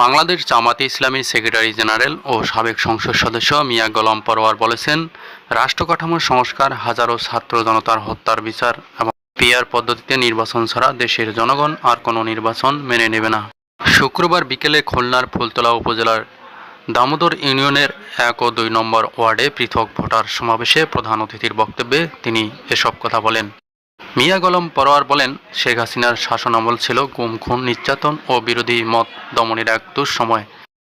বাংলাদেশ জামাতে ইসলামী secretary general ও সাবেক সংসদ সদস্য মিয়া গোলাম পরোয়ার বলেছেন, রাষ্ট্র কাঠামোর সংস্কার, হাজারো ছাত্র জনতার হত্যার বিচার এবং পিয়ার পদ্ধতিতে নির্বাচন ছাড়া দেশের জনগণ আর কোনো নির্বাচন মেনে নেবে না। শুক্রবার বিকেলে খুলনার ফুলতলা উপজেলার দামোদর ইউনিয়নের এক ও দুই নম্বর ওয়ার্ডে পৃথক ভোটার সমাবেশে প্রধান অতিথির বক্তব্যে তিনি এসব কথা বলেন। মিয়া গলম পরোয়ার বলেন, শেখ হাসিনার শাসনামল ছিল গুম, খুন, নির্যাতন ও বিরোধী মত দমনের এক দুঃসময়।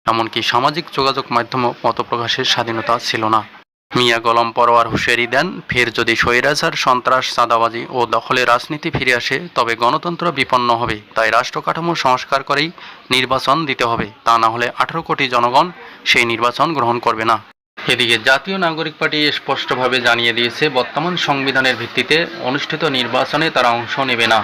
এমনকি সামাজিক যোগাযোগ মাধ্যম মত প্রকাশের স্বাধীনতা ছিল না। মিয়া গলম পরোয়ার হুঁশিয়ারি দেন, ফের যদি স্বৈরাচার, সন্ত্রাস, চাঁদাবাজি ও দখলে রাজনীতি ফিরে আসে, তবে গণতন্ত্র বিপন্ন হবে। তাই রাষ্ট্র কাঠামো সংস্কার করেই নির্বাচন দিতে হবে। তা না হলে আঠারো কোটি জনগণ সেই নির্বাচন গ্রহণ করবে না। এদিকে জাতীয় নাগরিক পার্টি স্পষ্টভাবে জানিয়ে দিয়েছে, বর্তমান সংবিধানের ভিত্তিতে অনুষ্ঠিত নির্বাচনে তারা অংশ নেবে না।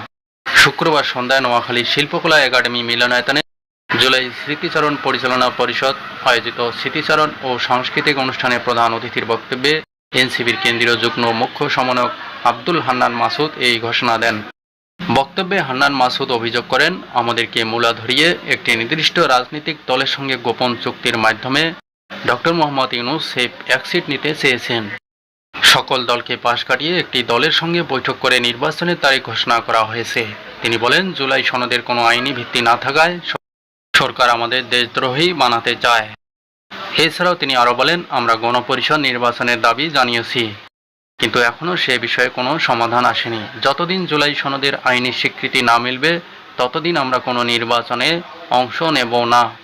শুক্রবার সন্ধ্যায় নোয়াখালী শিল্পকলা একাডেমি মিলনায়তনে জুলাই স্মৃতিচারণ পরিচালনা পরিষদ আয়োজিত স্মৃতিচারণ ও সাংস্কৃতিক অনুষ্ঠানে প্রধান অতিথির বক্তব্যে এনসিবির কেন্দ্রীয় যুগ্ম মুখ্য সমন্বয়ক আব্দুল হান্নান মাসুদ এই ঘোষণা দেন। বক্তব্যে হান্নান মাসুদ অভিযোগ করেন, আমাদেরকে মূলা ধরিয়ে একটি নির্দিষ্ট রাজনৈতিক দলের সঙ্গে গোপন চুক্তির মাধ্যমে ডক্টর মোহাম্মদ ইউনুস সেই এক সিট নিতে চেয়েছেন। সকল দলকে পাশ কাটিয়ে একটি দলের সঙ্গে বৈঠক করে নির্বাচনের তারিখ ঘোষণা করা হয়েছে। তিনি বলেন, জুলাই সনদের কোনো আইনি ভিত্তি না থাকায় সরকার আমাদের দেশদ্রোহী বানাতে চায়। এছাড়াও তিনি আরও বলেন, আমরা গণপরিষদ নির্বাচনের দাবি জানিয়েছি। কিন্তু এখনও সে বিষয়ে কোনো সমাধান আসেনি। যতদিন জুলাই সনদের আইনি স্বীকৃতি না মিলবে, ততদিন আমরা কোনো নির্বাচনে অংশ নেব না।